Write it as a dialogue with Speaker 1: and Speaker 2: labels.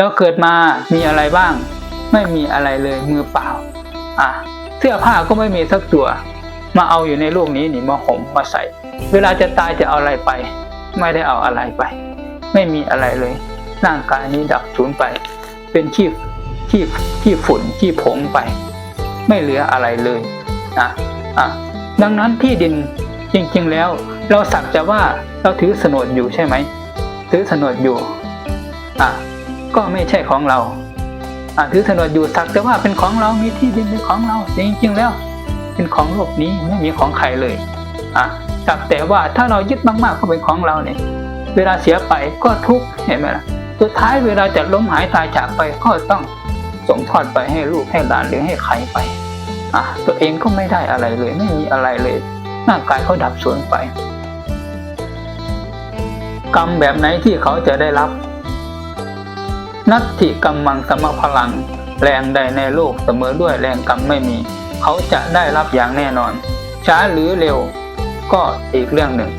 Speaker 1: แล้วเกิดมามีอะไรบ้าง ไม่มีอะไรเลยมือเปล่า อะ เสื้อผ้าก็ไม่มีสักตัว มาเอาอยู่ในโลกนี้หนีมาห่มมาใส่ เวลาจะตายจะเอาอะไรไป ไม่ได้เอาอะไรไป ไม่มีอะไรเลยร่างกายนี้ดับสูญไป เป็นขี้ขี้ขี้ฝุ่นขี้ผงไป ไม่เหลืออะไรเลยนะอะดังนั้นที่ดินจริงๆแล้ว เราสักจะว่าเราถือโฉนดอยู่ใช่ไหมถือโฉนดอยู่อะ ก็ไม่ใช่ของเราอะถือโฉนดอยู่สักแต่ว่าเป็นของเรามีที่ดินเป็นของเราแต่จริงๆแล้ว เป็นของโลกนี้ไม่มีของใครเลยอะสักแต่ว่าถ้าเรายึดมากๆก็เป็นของเราเนี่ย เวลาเสียไปก็ทุกข์เห็นไหมล่ะสุดท้ายเวลาจะล้มหายตายจากไปก็ต้องส่งทอดไปให้ลูกให้หลานหรือให้ใครไปอะตัวเองก็ไม่ได้อะไรเลย ไม่มีอะไรเลยร่างกายเขาดับสูญไป กรรมแบบไหนที่เขาจะได้รับ นัตถิกรรมังสมพลัง แรงใดในโลกเสมอด้วยแรงกรรมไม่มี เขาจะได้รับอย่างแน่นอน ช้าหรือเร็วก็อีกเรื่องหนึ่ง